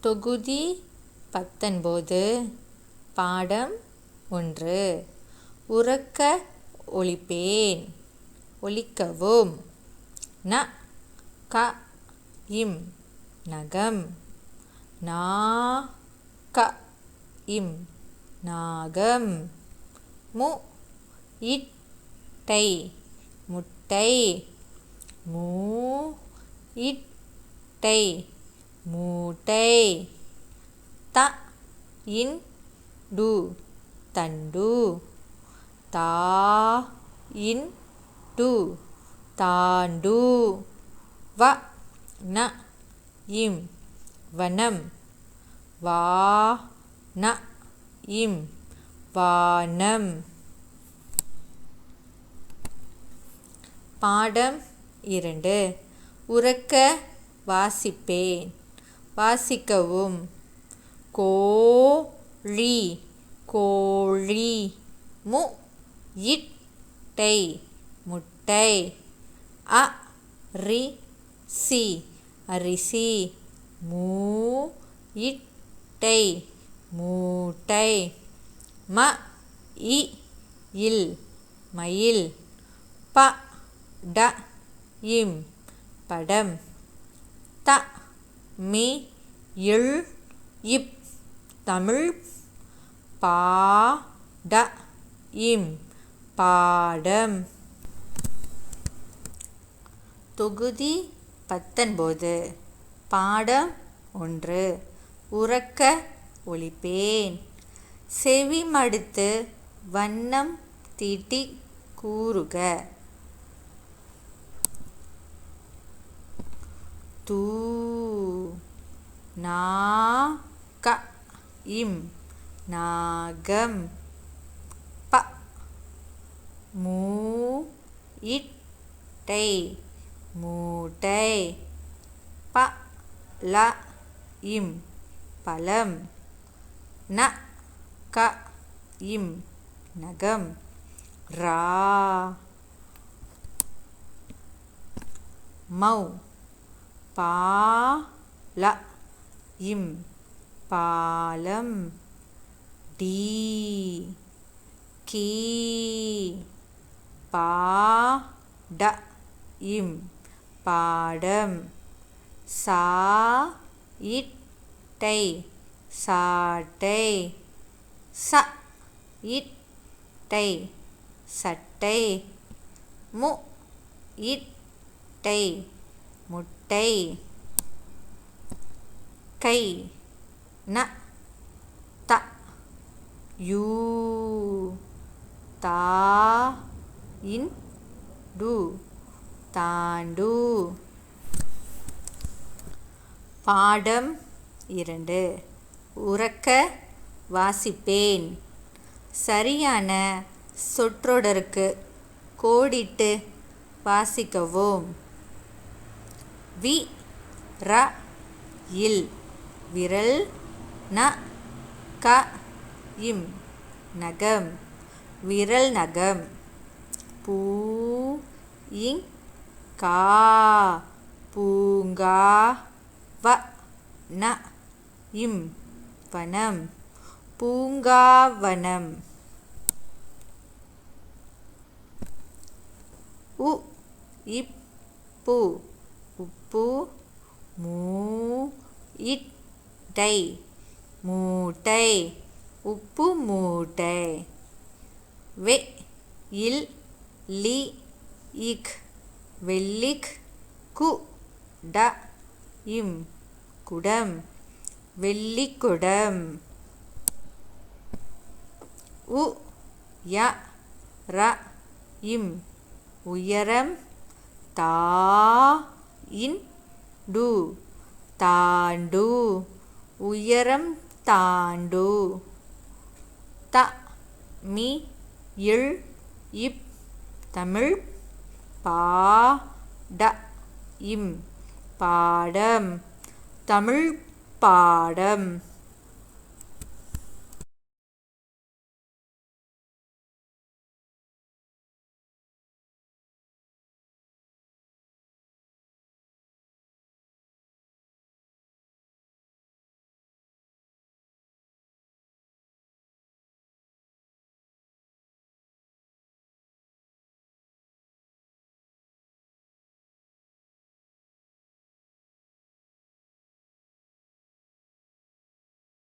தொகுதி பத்தொன்பது பாடம் ஒன்று. உறக்க ஒழிப்பேன். ஒழிக்கவும். ந க இம் நகம். நா க இம் நாகம். மு இட்டை முட்டை. மூ இட்டை. மூட்டை. த இன் டு தண்டு. தா இன் டு தாண்டு. வ ந இம் வனம். வா ந இம் வானம். பாடம் இரண்டு. உறக்க வாசிப்பேன். வாசிக்கவும். கோழி கோழி மு இட்டை முட்டை அ ரி சி அரிசி மூ இட்டை மூட்டை ம இ இல் மயில் ப ட இம் படம். மி இல் இப் தமிழ் பா ட இம் பாடம். தொகுதி பத்தொன்பது. பாடம் ஒன்று. உறக்க ஒழிப்பேன். செவி மடுத்து வண்ணம் தீட்டி கூறுக. தூ நா க இம் நாகம் ப மூ இட்டை மூட்டை ப ல இம் பழம் ந க இம் நகம் ரா மௌ பால இம் பாலம் டி கீ பாட இம் பாடம் சா இட்டை சாட்டை ச இட்டை சட்டை மு இட்டை முட்டை கை ந த யூ தா இன் டு தாண்டு. பாடம் இரண்டு. உறக்க வாசிப்பேன். சரியான சொற்றொடருக்கு கோடிட்டு வாசிக்கவும். வி ர இல் விரல் ந க இம். நகம். விரல் நகம். பூ இங் கா. பூங்கா வ ந இம். வனம். பூங்காவனம். உ இப்பு உப்பு மூ இட்டை மூட்டை. உப்பு மூட்டை. வெ இல் லி இக். வெள்ளிக் கு ட இம். குடம். வெள்ளிக்குடம் உ ய ர இம். உயரம் தா இன் டு. தாண்டு. உயரம் தாண்டு. த மி இல் இப் தமிழ் பா ட இம் பாடம். தமிழ் பாடம்.